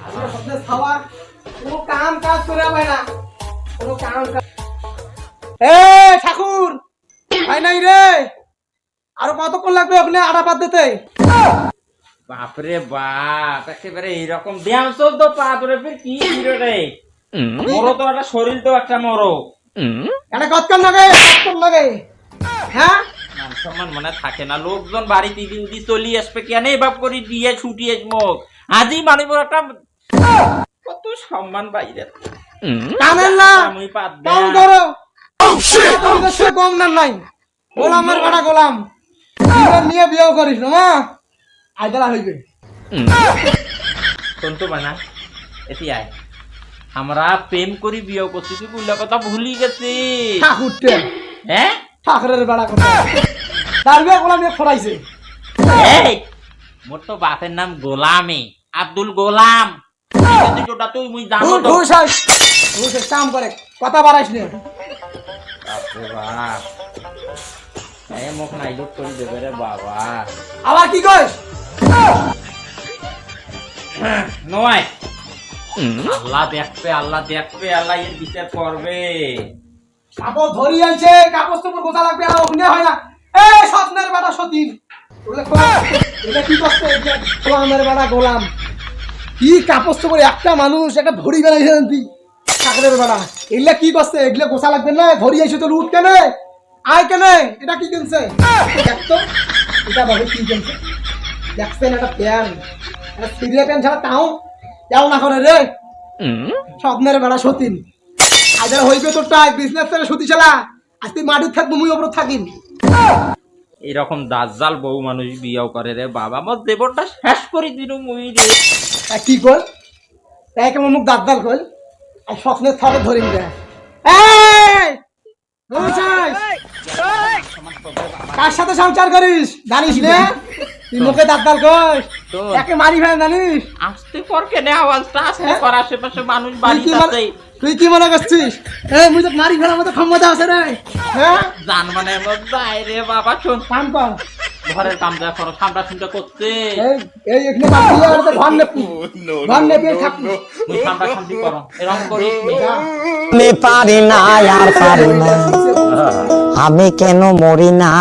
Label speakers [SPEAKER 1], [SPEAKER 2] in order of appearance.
[SPEAKER 1] আমরা ঠাকুর! ভাই নাই রে! আরও কতক্ষণ লাগবে আড়া
[SPEAKER 2] বাপরে বাপ একেবারে এইরকম ব্যায়াম চলতো কি রে? মরো তো একটা শরীর তো একটা মরো।
[SPEAKER 1] এটা কতক্ষণ লাগে? কতক্ষণ লাগে? হ্যাঁ?
[SPEAKER 2] সম্মান মনে থাকে না লোকজন বাড়িতে দিন দি চলি আসবে কেন? বাপ করি দিয়ে ছুটি আসব আজি মানুষ একটা কত সম্মান বাইরে
[SPEAKER 1] কামেন না। সে গম না। নাই গোলামের বেড়া গোলাম নিয়ে বিয়ে করিস না হইবে।
[SPEAKER 2] শোন তো বানা এটি আয়। আমরা প্রেম করি বিয়ে করছি তুই কথা ভুলি গেছি
[SPEAKER 1] ঠাকুরটে
[SPEAKER 2] হ্যাঁ
[SPEAKER 1] ঠাকুরের বেড়া কথা। তার বিয়ে গোলাম ফরাইছে
[SPEAKER 2] এই মোর তো বাপের নাম গোলামে আব্দুল গোলাম। আছে, তুই মুই জানো তো
[SPEAKER 1] ঘুষ হয় ঘুষ কাম করে। কথা বাড়াইস নে।
[SPEAKER 2] বাপরে বাপ। এই মুখ নাই লুট করে দেবে রে বাবা।
[SPEAKER 1] আবার কি কইস?
[SPEAKER 2] নয়। আল্লাহ দেখবে আল্লাহ দেখবে আল্লাহ এর বিচার করবে।
[SPEAKER 1] কাপড় ধরি আইছে কাপড় তোপড় গোছা লাগবে আর ওখানে হয় না। এ স্বপ্নের বেটা সতীন। এটা কি করছে? গোলামের বেটা গোলাম। কি কাপড় তোপড় একটা মানুষ একটা ধরি বেড়াইছে তুই ঠাকুরের বেটা এগুলা কি করছে? এগুলা গোছা লাগবে না? ধরি আইছে তো লুট কেনে? আয় কেনে? এটা কি কিনছে? দেখ তো এটা ভাবে কি কিনছে। দেখছেন একটা প্যান একটা সিরিয়া প্যান ছাড়া তাও তাও না করে রে। স্বপ্নের বেড়া সতীন। আইদার হইবে তোর টাই বিজনেস সতী চালা আজ তুই মাটির থাকব মুই ওপর থাকিম।
[SPEAKER 2] এইরকম দাজ্জাল বউ মানুষ বিয়েও করে রে বাবা। মোর দেবরটা শেষ করে দিল মুই রে।
[SPEAKER 1] আর কি কর? তাই কেমন মুখ দাঁত দাল কর? আর স্বপ্নের দে। এই! রমেশাই! কার সাথে সংসার করিস? জানিস না? তুই মুখে দাঁত দাল কর একে মারি ফেলে জানিস?
[SPEAKER 2] আসতে পর কেনে আওয়াজটা? আসতে
[SPEAKER 1] হ্যাঁ?
[SPEAKER 2] পর আশেপাশে মানুষ বাড়ি
[SPEAKER 1] তুই কি মনে করছিস? এই মুই তো মারি ফেলার মতো ক্ষমতা আছে রে। হ্যাঁ?
[SPEAKER 2] জান মানে মোর যাই রে বাবা শোন।
[SPEAKER 1] কাম কর।
[SPEAKER 2] ঘরের কাম যা করো সামটা সুমটা করতে।
[SPEAKER 1] এই এই এখানে দিয়ে আর তো নেপি। নেপি থাকবি।
[SPEAKER 2] মুই সামটা সামটি করো এরকম করিস
[SPEAKER 3] আমি পারি না আর পারি না। আমি কেন মরি না?